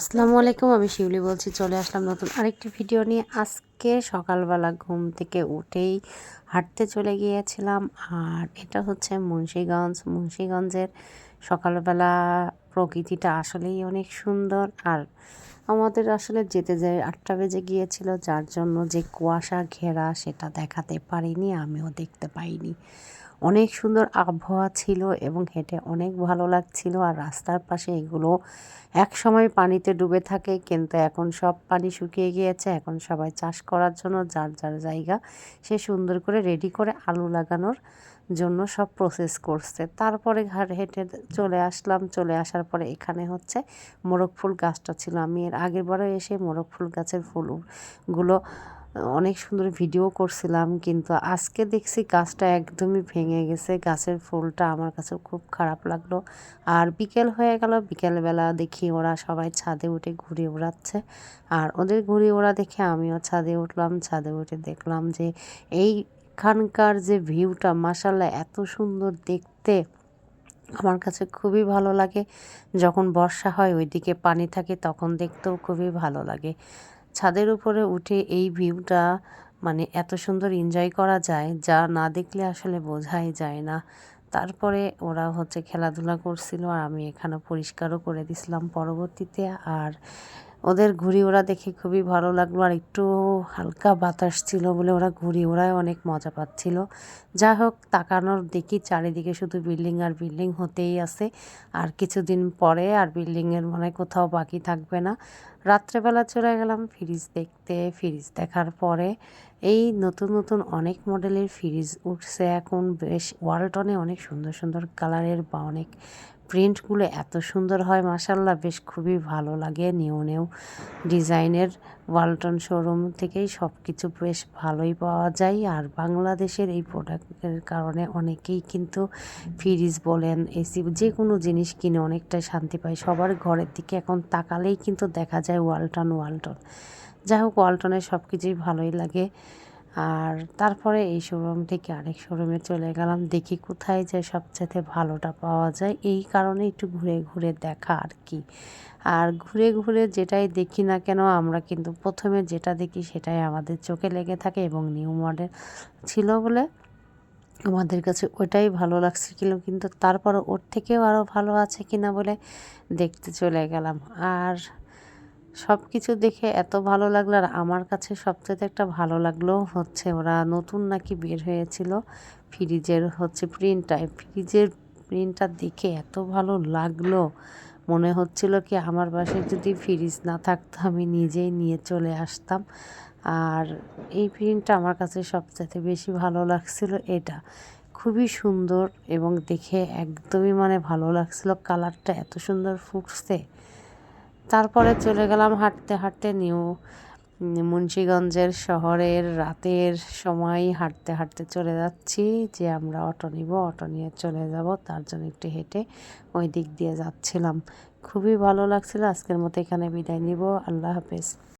আসসালামু আলাইকুম, আমি শিউলি বলছি, চলে আসলাম নতুন আরেকটি ভিডিও নিয়ে। আজকে সকালবেলা ঘুম থেকে উঠেই হাঁটতে চলে গিয়েছিলাম, আর এটা হচ্ছে মুন্সীগঞ্জ। মুন্সীগঞ্জের সকালবেলা প্রকৃতিটা আসলেই অনেক সুন্দর, আর আমাদের আসলে যেতে যাই আটটা বেজে গিয়েছিল, যার জন্য যে কুয়াশা ঘেরা সেটা দেখাতে পারিনি, আমিও দেখতে পাইনি। অনেক সুন্দর আবহাওয়া ছিল এবং হেঁটে অনেক ভালো লাগছিল। আর রাস্তার পাশে এগুলো এক সময় পানিতে ডুবে থাকে, কিন্তু এখন সব পানি শুকিয়ে গিয়েছে। এখন সবাই চাষ করার জন্য, যার যার জায়গা, সে সুন্দর করে রেডি করে আলু লাগানোর জন্য সব প্রসেস করছে। তারপরে ঘাট হেঁটে চলে আসলাম। চলে আসার পরে এখানে হচ্ছে মোরগ ফুল গাছটা ছিল। আমি এর আগের বারে এসে মোরগ ফুল গাছের ফুলগুলো অনেক সুন্দর ভিডিও করছিলাম, কিন্তু আজকে দেখছি গাছটা একদমই ভেঙে গেছে। গাছের ফুলটা আমার কাছে খুব খারাপ লাগল। আর বিকেল হয়ে গেল, বিকেলবেলা দেখি ওরা সবাই ছাদে উঠে ঘুরে ওড়াচ্ছে। আর ওদের ঘুরে ওড়া দেখে আমিও ছাদে উঠলাম। ছাদে উঠে দেখলাম যে এইখানকার যে ভিউটা মাসাল্লাহ এত সুন্দর দেখতে। আমার কাছে খুবই ভালো লাগে। যখন বর্ষা হয়, ওইদিকে পানি থাকে, তখন দেখতেও খুবই ভালো লাগে। ছাদের উপরে উঠে এই ভিউটা মানে এত সুন্দর এনজয় করা যায়, যা না দেখলে আসলে বোঝাই যায় না। তারপরে ওরা হচ্ছে খেলাধুলা করছিল আর আমি এখানে পরিষ্কারও করে দিছিলাম পরবর্তীতে। আর ওদের ঘুড়ি ওরা দেখে খুবই ভালো লাগল। আর একটু হালকা বাতাস ছিল বলে ওরা ঘুড়ি ওরাই অনেক মজা পাচ্ছিল। যা হোক, তাকানোর দেখি চারিদিকে শুধু বিল্ডিং আর বিল্ডিং হতেই আছে। আর কিছুদিন পরে আর বিল্ডিংয়ের মনে কোথাও বাকি থাকবে না। রাত্রেবেলা চলে গেলাম ফ্রিজ দেখতে। ফ্রিজ দেখার পরে এই নতুন নতুন অনেক মডেলের ফ্রিজ উঠছে। এখন বেশ ওয়ালটনে অনেক সুন্দর সুন্দর কালারের বা অনেক প্রিন্টগুলো এত সুন্দর হয় মাসাল্লাহ বেশ খুবই ভালো লাগে নিউ নিউ ডিজাইনের। ওয়ালটন শোরুম থেকেই সব কিছু বেশ ভালোই পাওয়া যায়। আর বাংলাদেশের এই প্রোডাক্টের কারণে অনেকেই কিন্তু ফ্রিজ বলেন এসি যে কোনো জিনিস কিনে অনেকটাই শান্তি পায়। সবার ঘরের দিকে এখন তাকালেই কিন্তু দেখা যায় ওয়ালটন ওয়ালটন যাই হোক ওয়ালটনের সব কিছুই ভালোই লাগে। আর তারপরে এই শোরুম থেকে আরেক শোরুমে চলে গেলাম। দেখি কোথায় যে সবচেয়ে ভালোটা পাওয়া যায়। এই কারণে একটু ঘুরে ঘুরে দেখা আর কি। আর ঘুরে ঘুরে যেটাই দেখি না কেন, আমরা কিন্তু প্রথমে যেটা দেখি সেটাই আমাদের চোখে লেগে থাকে এবং নিউ মডেল ছিল বলে আমাদের কাছে ওটাই ভালো লাগছিল। কিন্তু তারপর ওর থেকেও আরও ভালো আছে কিনা বলে দেখতে চলে গেলাম। আর সব কিছু দেখে এত ভালো লাগল আর আমার কাছে সবচেয়ে একটা ভালো লাগল হচ্ছে ওরা নতুন নাকি বের হয়েছিল ফ্রিজের হচ্ছে প্রিন্টটা ফ্রিজের প্রিন্টটা দেখে এত ভালো লাগল। মনে হচ্ছিল কি আমার বাসায় যদি ফ্রিজ না থাকতো আমি নিজেই নিয়ে চলে আসতাম। আর এই প্রিন্টটা আমার কাছে সবচেয়ে বেশি ভালো লাগছিল এটা। খুবই সুন্দর এবং দেখে একদমই মানে ভালো লাগছিল। কালারটা এত সুন্দর ফুটছে। তারপরে চলে গেলাম হাঁটতে হাঁটতে নিউ, মুন্সীগঞ্জের শহরের রাতের সময় হাঁটতে হাঁটতে চলে যাচ্ছি যে আমরা অটো নিব, অটো নিয়ে চলে যাব, তার জন্য একটু হেঁটে ওই দিক দিয়ে যাচ্ছিলাম। খুবই ভালো লাগছিল, আজকের মতো এখানে বিদায় নিব, আল্লাহ হাফেজ।